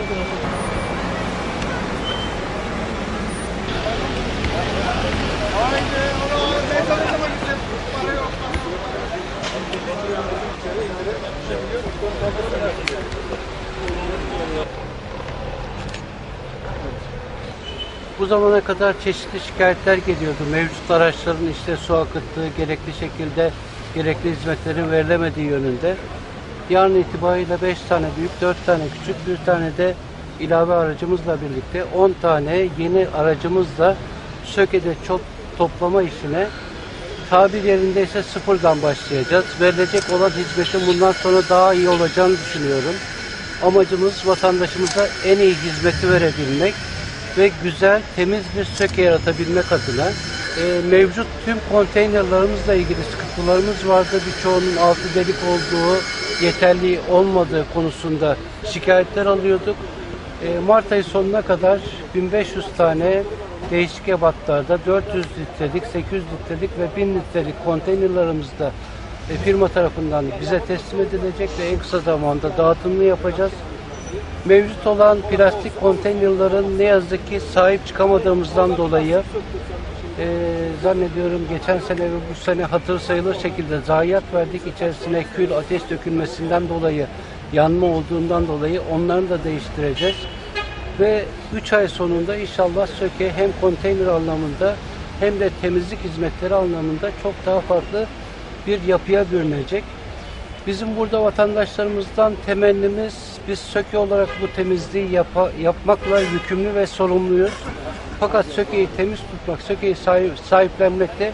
Gracias. Bu zamana kadar çeşitli şikayetler geliyordu. Mevcut araçların işte su akıttığı, gerekli şekilde gerekli hizmetlerin verilemediği yönünde. Yarın itibariyle 5 tane büyük, 4 tane küçük, bir tane de ilave aracımızla birlikte 10 tane yeni aracımızla Söke'de çok toplama işine tabir yerindeyse sıfırdan başlayacağız. Verilecek olan hizmetin bundan sonra daha iyi olacağını düşünüyorum. Amacımız vatandaşımıza en iyi hizmeti verebilmek ve güzel, temiz bir söke yaratabilmek adına e, mevcut tüm konteynerlarımızla ilgili sıkıntılarımız vardı. Birçoğunun altı delik olduğu, yeterli olmadığı konusunda şikayetler alıyorduk. E, Mart ayı sonuna kadar 1500 tane değişik ebatlarda 400 litrelik, 800 litrelik ve 1000 litrelik konteynerlarımızda e, firma tarafından bize teslim edilecek ve en kısa zamanda dağıtımını yapacağız. Mevcut olan plastik konteynerların ne yazık ki sahip çıkamadığımızdan dolayı e, zannediyorum geçen sene ve bu sene hatır sayılır şekilde zayiat verdik. İçerisine kül, ateş dökülmesinden dolayı, yanma olduğundan dolayı onları da değiştireceğiz. Ve 3 ay sonunda inşallah Söke hem konteyner anlamında hem de temizlik hizmetleri anlamında çok daha farklı bir yapıya bürünecek. Bizim burada vatandaşlarımızdan temennimiz biz Söke olarak bu temizliği yapa- yapmakla yükümlü ve sorumluyuz. Fakat Söke'yi temiz tutmak, Söke'yi sahip, sahiplenmek de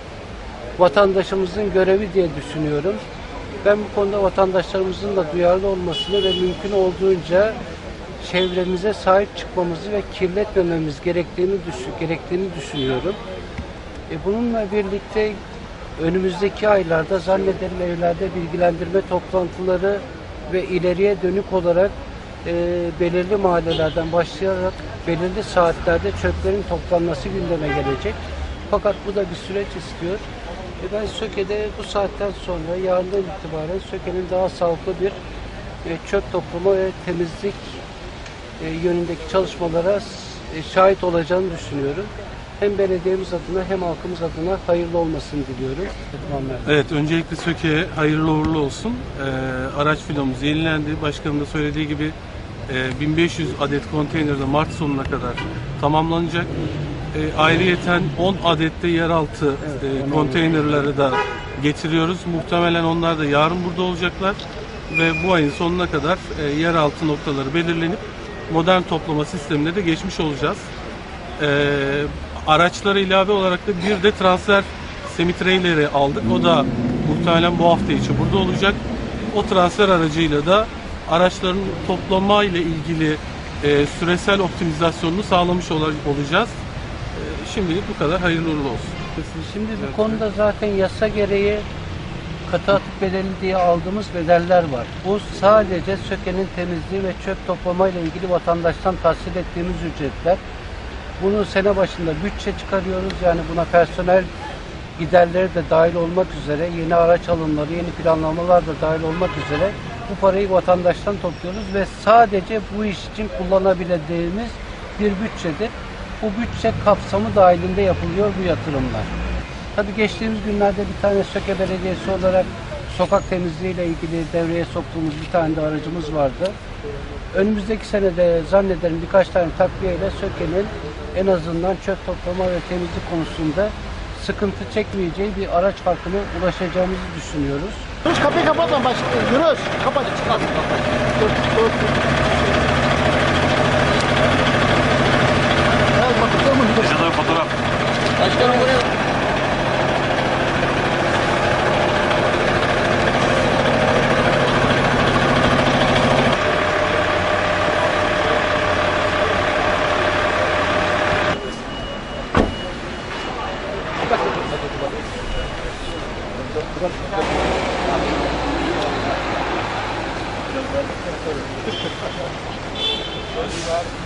vatandaşımızın görevi diye düşünüyorum. Ben bu konuda vatandaşlarımızın da duyarlı olmasını ve mümkün olduğunca çevremize sahip çıkmamızı ve kirletmememiz gerektiğini düşün, gerektiğini düşünüyorum. E, bununla birlikte önümüzdeki aylarda zannederim evlerde bilgilendirme toplantıları ve ileriye dönük olarak e, belirli mahallelerden başlayarak belirli saatlerde çöplerin toplanması gündeme gelecek. Fakat bu da bir süreç istiyor. E, ben Söke'de bu saatten sonra yarından itibaren Söke'nin daha sağlıklı bir e, çöp toplama ve temizlik e, yönündeki çalışmalara e, şahit olacağını düşünüyorum. Hem belediyemiz adına hem halkımız adına hayırlı olmasını diliyorum. Evet, öncelikle Söke'ye hayırlı uğurlu olsun. Ee, araç filomuz yenilendi. Başkanım da söylediği gibi 1500 adet konteyner de Mart sonuna kadar tamamlanacak. E, ayrıyeten 10 adette yeraltı e, konteynerleri de getiriyoruz. Muhtemelen onlar da yarın burada olacaklar. Ve bu ayın sonuna kadar e, yeraltı noktaları belirlenip modern toplama sistemine de geçmiş olacağız. E, araçlara ilave olarak da bir de transfer semitreyleri aldık. O da muhtemelen bu hafta içi burada olacak. O transfer aracıyla da araçların toplama ile ilgili e, süresel optimizasyonunu sağlamış ola- olacağız. E, şimdilik bu kadar. Hayırlı uğurlu olsun. Şimdi bu konuda zaten yasa gereği katı atık bedeli diye aldığımız bedeller var. Bu sadece Söke'nin temizliği ve çöp toplamayla ilgili vatandaştan tahsil ettiğimiz ücretler. Bunu sene başında bütçe çıkarıyoruz. Yani buna personel giderleri de dahil olmak üzere, yeni araç alımları, yeni planlamalar da dahil olmak üzere bu parayı vatandaştan topluyoruz ve sadece bu iş için kullanabileceğimiz bir bütçedir. Bu bütçe kapsamı dahilinde yapılıyor bu yatırımlar. Tabii geçtiğimiz günlerde bir tane Söke Belediyesi olarak sokak temizliği ile ilgili devreye soktuğumuz bir tane de aracımız vardı. Önümüzdeki senede zannederim birkaç tane takviyeyle Söke'nin en azından çöp toplama ve temizlik konusunda sıkıntı çekmeyeceği bir araç parkına ulaşacağımızı düşünüyoruz. Yunus kapıyı kapatma baş. Yunus kapat çık kapat. Dur, dur, dur. Fotoğraf. Başkanım buraya. dois lugares.